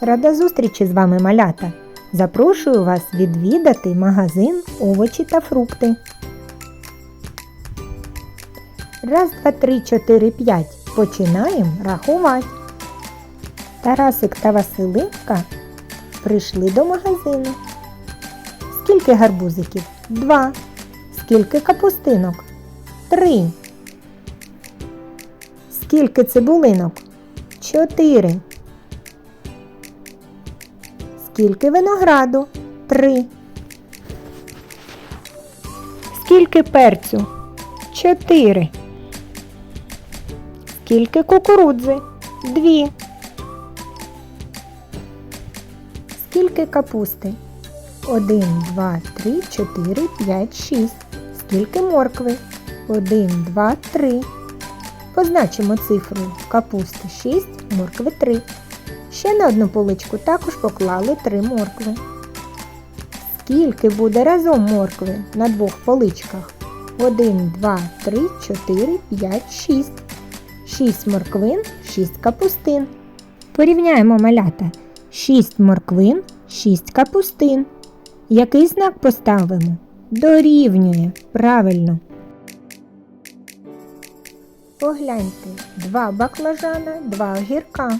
Рада зустрічі з вами, малята. Запрошую вас відвідати магазин овочі та фрукти. Раз, два, три, чотири, п'ять. Починаємо рахувати. Тарасик та Василинка прийшли до магазину. Скільки гарбузиків? Два. Скільки капустинок? Три. Скільки цибулинок? Чотири. Скільки винограду? Три. Скільки перцю? Чотири. Скільки кукурудзи? Дві. Скільки капусти? Один, два, три, чотири, п'ять, шість. Скільки моркви? Один, два, три. Позначимо цифру капусти 6, моркви 3. Ще на одну поличку також поклали 3 моркви. Скільки буде разом моркви на двох поличках? 1, 2, 3, 4, 5, 6. 6 морквин, 6 капустин. Порівняємо малята. 6 морквин, 6 капустин. Який знак поставимо? Дорівнює. Правильно. Погляньте, два баклажана, два огірка.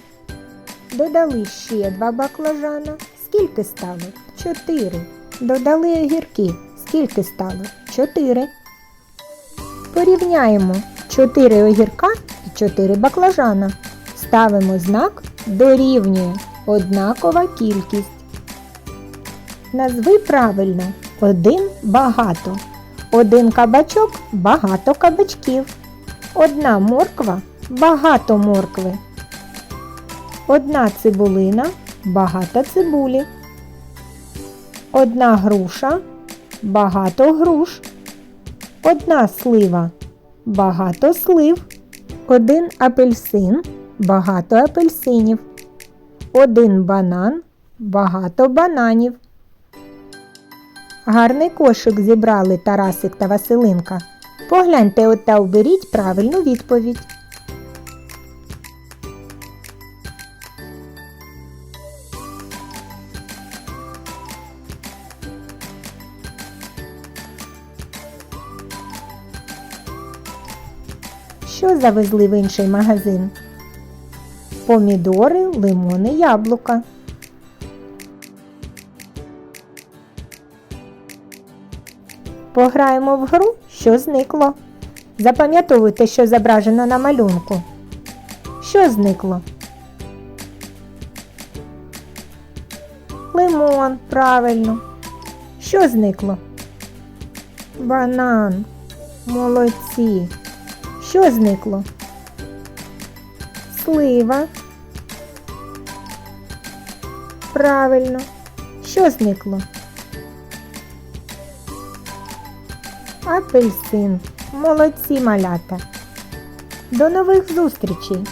Додали ще два баклажана. Скільки стало? Чотири. Додали огірки. Скільки стало? Чотири. Порівняємо чотири огірка і чотири баклажана. Ставимо знак дорівнює однакова кількість. Назви правильно один багато. Один кабачок багато кабачків. Одна морква багато моркви. Одна цибулина багато цибулі. Одна груша багато груш. Одна слива багато слив. Один апельсин багато апельсинів. Один банан багато бананів. Гарний кошик зібрали Тарасик та Василинка. Погляньте от та оберіть правильну відповідь. Що завезли в інший магазин? Помідори, лимони, яблука. Пограємо в гру, що зникло. Запам'ятовуйте, що зображено на малюнку. Що зникло? Лимон, правильно. Що зникло? Банан. Молодці. Що зникло? Слива. Правильно. Що зникло? Апельсин. Молодці малята. До нових зустрічей!